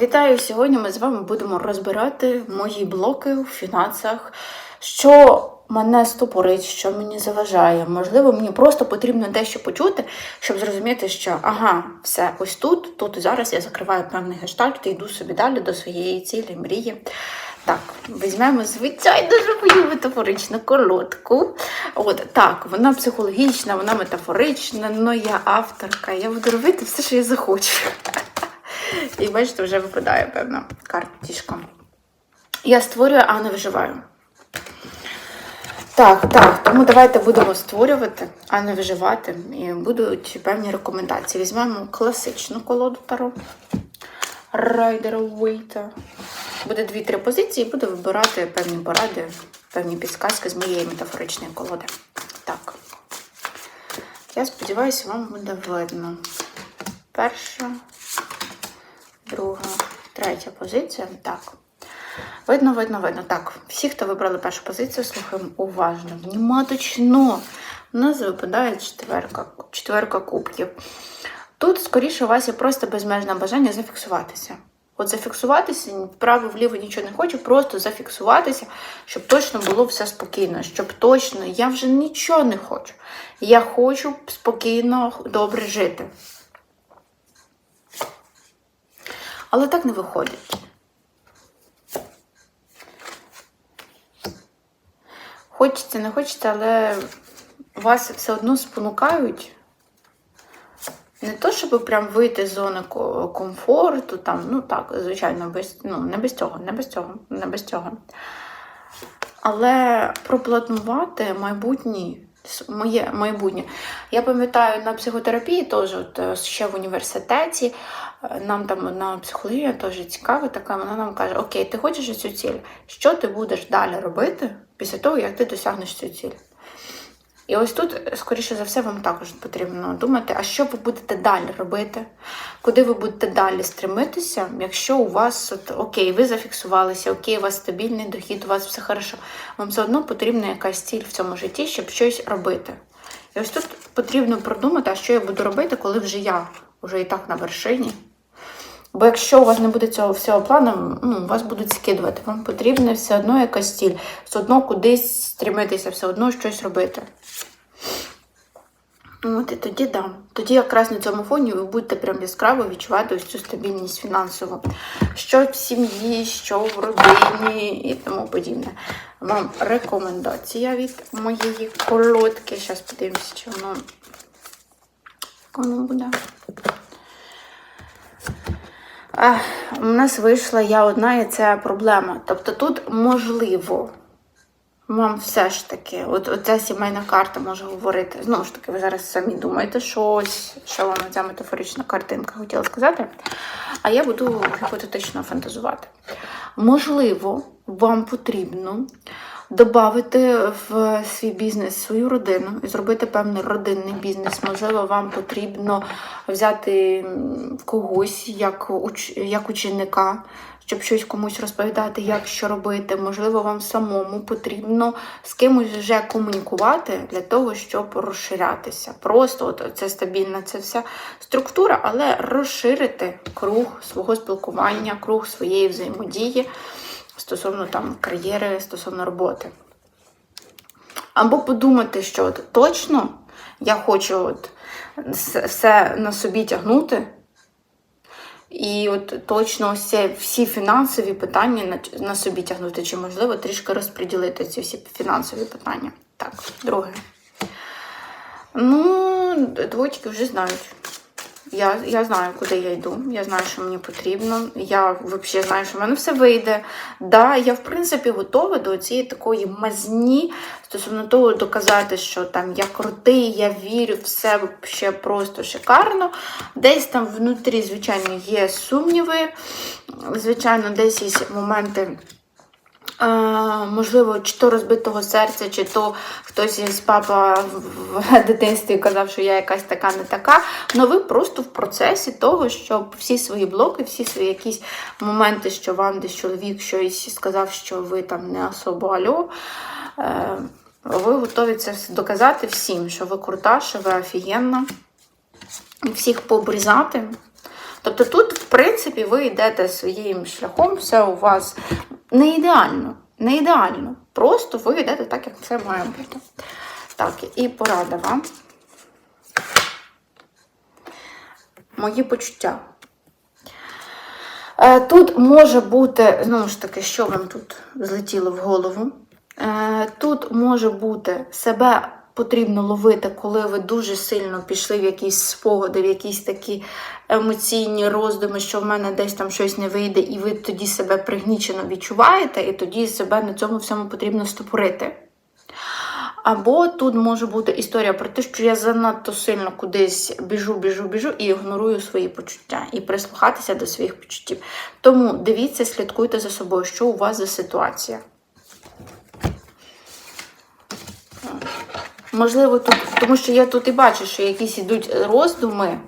Вітаю! Сьогодні ми з вами будемо розбирати мої блоки у фінансах, що мене стопорить, що мені заважає. Можливо, мені просто потрібно дещо почути, щоб зрозуміти, що ага, все ось тут, тут і зараз я закриваю певний гештальт і йду собі далі до своєї цілі, мрії. Так, візьмемо звичайно мою метафоричну колодку. От так, вона психологічна, вона метафорична, але я авторка, я буду робити все, що я захочу. І бачите, вже випадає певна картішка. Я створюю, а не виживаю. Так, так, тому давайте будемо створювати, а не виживати. І будуть певні рекомендації. Візьмемо класичну колоду Таро. Райдера Уейта. Буде дві-три позиції, і буду вибирати певні поради, певні підсказки з моєї метафоричної колоди. Так. Я сподіваюся, вам буде видно. Перша, друга, третя позиція. Так. Видно, видно, видно. Так, всі, хто вибрали першу позицію, слухаємо уважно. Вніматочно. У нас випадає четверка, четверка кубків. Тут, скоріше, у вас є просто безмежне бажання зафіксуватися. От зафіксуватися, вправо, вліво нічого не хочу, просто зафіксуватися, щоб точно було все спокійно, щоб точно я вже нічого не хочу. Я хочу спокійно, добре жити. Але так не виходить. Хочеться, не хочеться, але вас все одно спонукають. Не то, щоб прям вийти з зони комфорту, там, ну так, звичайно, без, ну, не без цього, не без цього, не без цього. Але пропланувати майбутнє, с- моє майбутнє. Я пам'ятаю на психотерапії теж, от, е, ще в університеті, е, нам там одна психологія теж цікава, така, вона нам каже: Окей, ти хочеш цю ціль, що ти будеш далі робити після того, як ти досягнеш цю ціль? І ось тут, скоріше за все, вам також потрібно думати, а що ви будете далі робити, куди ви будете далі стремитися, якщо у вас от, окей, ви зафіксувалися, окей, у вас стабільний дохід, у вас все хорошо. Вам все одно потрібна якась ціль в цьому житті, щоб щось робити. І ось тут потрібно продумати, а що я буду робити, коли вже я вже і так на вершині. Бо якщо у вас не буде цього всього плану, ну, вас будуть скидувати. Вам потрібна все одно якась ціль, все одно кудись стремитися, все одно щось робити. От і тоді да. Тоді якраз на цьому фоні ви будете прям яскраво відчувати ось цю стабільність фінансову. Що в сім'ї, що в родині і тому подібне. Вам рекомендація від моєї колодки. Зараз подивимося, чи воно, воно буде. У нас вийшла я одна, і це проблема. Тобто тут можливо вам все ж таки, от оця сімейна карта може говорити. Знову ж таки, ви зараз самі думаєте щось, що вам ця метафорична картинка хотіла сказати. А я буду гіпотетично фантазувати. Можливо, вам потрібно додати в свій бізнес свою родину і зробити певний родинний бізнес. Можливо, вам потрібно взяти когось як, уч, як ученика, щоб щось комусь розповідати, як що робити. Можливо, вам самому потрібно з кимось вже комунікувати для того, щоб розширятися. Просто от це стабільна це вся структура, але розширити круг свого спілкування, круг своєї взаємодії стосовно там кар'єри, стосовно роботи. Або подумати, що от точно я хочу от все на собі тягнути. І от точно це всі фінансові питання на, на собі тягнути, чи можливо трішки розподілити ці всі фінансові питання. Так, друге. Ну, двоечки вже знають. Я, я знаю, куди я йду. Я знаю, що мені потрібно. Я взагалі знаю, що в мене все вийде. Да, я, в принципі, готова до цієї такої мазні стосовно того доказати, що там я крутий, я вірю в себе ще просто шикарно. Десь там внутрі, звичайно, є сумніви. Звичайно, десь є моменти. Можливо, чи то розбитого серця, чи то хтось із папа в дитинстві казав, що я якась така не така. Ну ви просто в процесі того, щоб всі свої блоки, всі свої якісь моменти, що вам десь чоловік щось сказав, що ви там не особо альо. Е, ви готові це доказати всім, що ви крута, що ви офігенна. І всіх пообрізати. Тобто тут, в принципі, ви йдете своїм шляхом, все у вас не ідеально. Не ідеально. Просто ви йдете так, як це має бути. Так, і порада вам. Мої почуття. Е, Тут може бути, знову ж таки, що вам тут злетіло в голову. Е, Тут може бути себе потрібно ловити, коли ви дуже сильно пішли в якісь спогади, в якісь такі емоційні роздуми, що в мене десь там щось не вийде, і ви тоді себе пригнічено відчуваєте, і тоді себе на цьому всьому потрібно стопорити. Або тут може бути історія про те, що я занадто сильно кудись біжу, біжу, біжу і ігнорую свої почуття, і прислухатися до своїх почуттів. Тому дивіться, слідкуйте за собою, що у вас за ситуація. Можливо, тут, тому що я тут і бачу, що якісь ідуть роздуми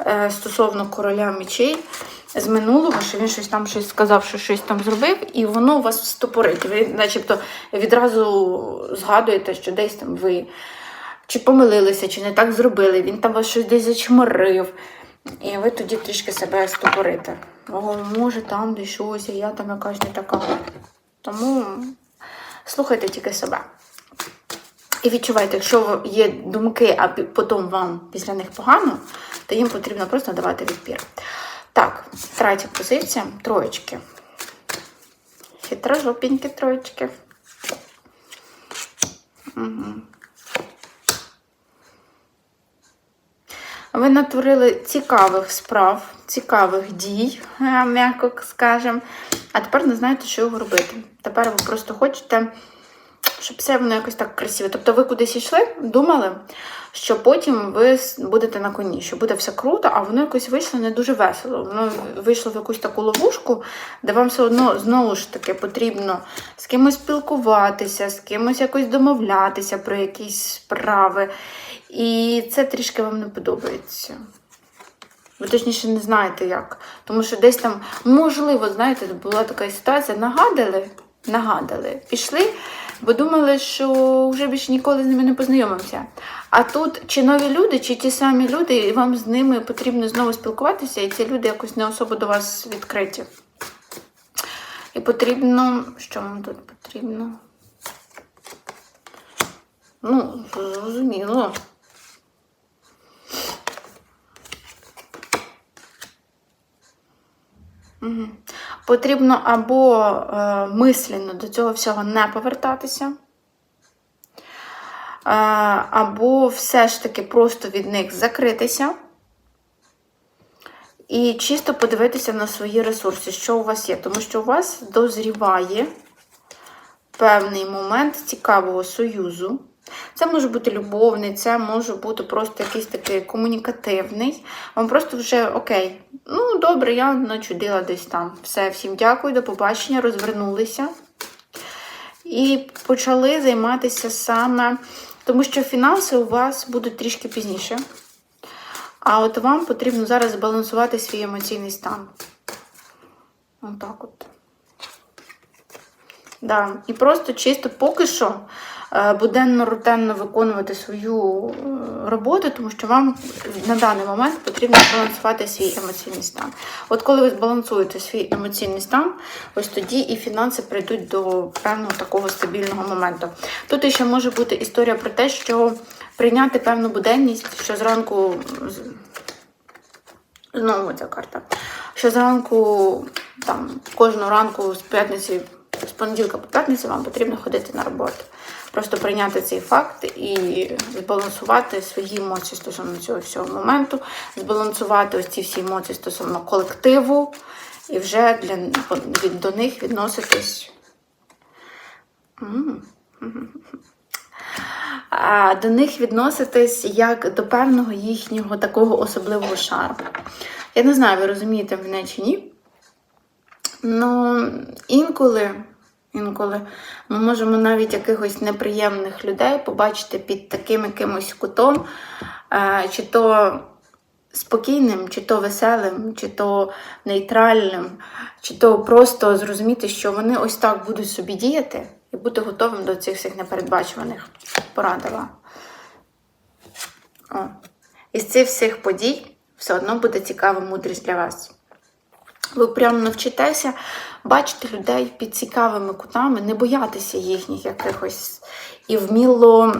е, стосовно короля мечей з минулого, що він щось там щось сказав, що щось там зробив, і воно вас стопорить. Ви, начебто, відразу згадуєте, що десь там ви чи помилилися, чи не так зробили, він там вас щось десь зачморив. І ви тоді трішки себе стопорите. О, може, там десь щось, а я там якась не така. Тому слухайте тільки себе. І відчувайте, якщо є думки, а потім вам після них погано, то їм потрібно просто давати відпір. Так, третя позиція троєчки. Хитрожопінькі троєчки. Угу. Ви натворили цікавих справ, цікавих дій, е, м'яко скажемо. А тепер не знаєте, що його робити. Тепер ви просто хочете щоб все воно якось так красиво. Тобто ви кудись йшли, думали, що потім ви будете на коні, що буде все круто, а воно якось вийшло не дуже весело. Воно вийшло в якусь таку ловушку, де вам все одно знову ж таки потрібно з кимось спілкуватися, з кимось якось домовлятися про якісь справи. І це трішки вам не подобається. Ви точніше не знаєте як. Тому що десь там, можливо, знаєте, була така ситуація, нагадали, нагадали, пішли, бо думали, що вже більше ніколи з ними не познайомимося. А тут чи нові люди, чи ті самі люди, і вам з ними потрібно знову спілкуватися, і ці люди якось не особо до вас відкриті. І потрібно. Що вам тут потрібно? Ну, зрозуміло. Мгм. Потрібно або е, мислено до цього всього не повертатися, е, або все ж таки просто від них закритися і чисто подивитися на свої ресурси, що у вас є. Тому що у вас дозріває певний момент цікавого союзу. Це може бути любовний, це може бути просто якийсь такий комунікативний. Вам просто вже окей, ну добре, я начудила десь там. Все, всім дякую, до побачення, розвернулися. І почали займатися саме, тому що фінанси у вас будуть трішки пізніше. А от вам потрібно зараз збалансувати свій емоційний стан. Отак от. Да. І просто чисто поки що е, буденно рутенно виконувати свою е, роботу, тому що вам на даний момент потрібно збалансувати свій емоційний стан. От коли ви збалансуєте свій емоційний стан, ось тоді і фінанси прийдуть до певного такого стабільного моменту. Тут ще може бути історія про те, що прийняти певну буденність, що зранку Знову ця карта. Що зранку, там, кожну ранку з п'ятниці, з понеділка по п'ятниці вам потрібно ходити на роботу. Просто прийняти цей факт і збалансувати свої емоції стосовно цього всього моменту, збалансувати ось ці всі емоції стосовно колективу, і вже для, від, до них відноситись. До них відноситись як до певного їхнього такого особливого шару. Я не знаю, ви розумієте мене чи ні. Ну, інколи, інколи ми можемо навіть якихось неприємних людей побачити під таким якимось кутом, е, чи то спокійним, чи то веселим, чи то нейтральним, чи то просто зрозуміти, що вони ось так будуть собі діяти, і бути готовим до цих всіх непередбачуваних порадила. О. Із цих всіх подій все одно буде цікава мудрість для вас. Ви прямо навчитеся бачити людей під цікавими кутами, не боятися їхніх якихось і вміло.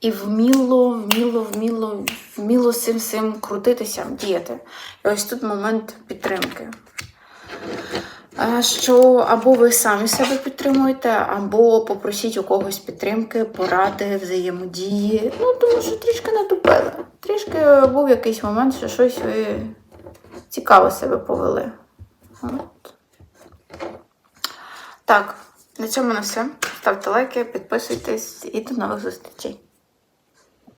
І вміло, вміло, вміло, вміло цим всім крутитися, діяти. І ось тут момент підтримки. Що або ви самі себе підтримуєте, або попросіть у когось підтримки, поради, взаємодії. Ну, тому що трішки натупили. Трішки був якийсь момент, що щось ви цікаво себе повели. От. Так, на цьому на все. Ставте лайки, підписуйтесь і до нових зустрічей.